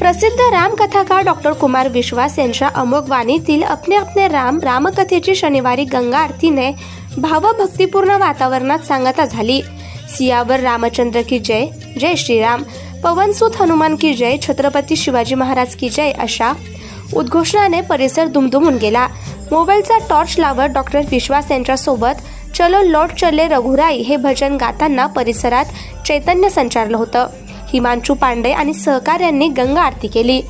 प्रसिद्ध रामकथाकार डॉक्टर कुमार विश्वास यांच्या अमोघ वाणीतील अपने अपने राम रामकथेची शनिवारी गंगा आरतीने भावभक्तिपूर्ण वातावरणात सांगता झाली. सियावर रामचंद्र की जय जय श्रीराम. पवनसूत हनुमान की जय छत्रपती शिवाजी महाराज की जय अशा उद्घोषणाने परिसर दुमदुमून गेला. मोबाईलचा टॉर्च लावत डॉक्टर विश्वास यांच्यासोबत चलो लौट चले रघुराई हे भजन गाताना परिसरात चैतन्य संचारलं होतं. हिमांशू पांडे आणि सहकाऱ्यांनी गंगा आरती केली.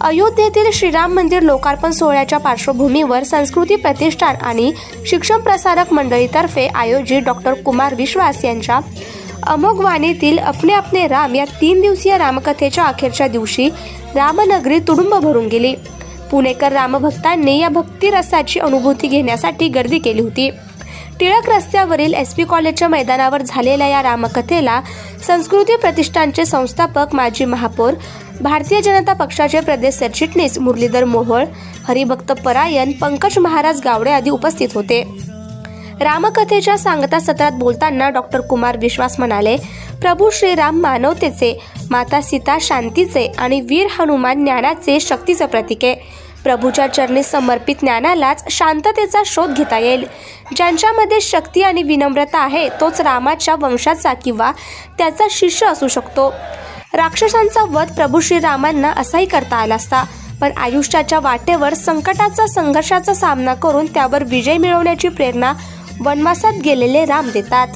अयोध्येतील श्रीराम मंदिर लोकार्पण सोहळ्याच्या पार्श्वभूमीवर संस्कृती प्रतिष्ठान आणि शिक्षण प्रसारक मंडळीतर्फे आयोजित डॉक्टर कुमार विश्वास यांच्या अमोघ वाणीतील अपने अपने राम या तीन दिवसीय रामकथेच्या अखेरच्या दिवशी रामनगरी तुडुंब भरून गेली. पुणेकर रामभक्तांनी या भक्तिरसाची अनुभूती घेण्यासाठी गर्दी केली होती. टिळक रस्त्यावरील एस पी कॉलेजच्या मैदानावर झालेल्या या रामकथेला संस्कृती प्रतिष्ठानचे संस्थापक माजी महापौर भारतीय जनता पक्षाचे प्रदेश सरचिटणीस मुरलीधर मोहोळ हरिभक्त परायण पंकज महाराज गावडे आदी उपस्थित होते. रामकथेच्या सांगता सत्रात बोलताना डॉक्टर कुमार विश्वास म्हणाले प्रभू श्रीराम मानवतेचे माता सीता शांतीचे आणि वीर हनुमान ज्ञानाचे शक्तीचे प्रतीक आहे. प्रभूच्या चरणी समर्पित ज्ञानालाच शांततेचा शोध घेता येईल. ज्यांच्यामध्ये शक्ती आणि विनम्रता आहे तोच रामाच्या वंशाचा किंवा त्याचा शिष्य असू शकतो. राक्षसांचा वध प्रभू श्रीरामांना असाही करता आला असता पण आयुष्याच्या वाटेवर संकटाचा संघर्षाचा सामना करून त्यावर विजय मिळवण्याची प्रेरणा वनवासात गेलेले राम देतात.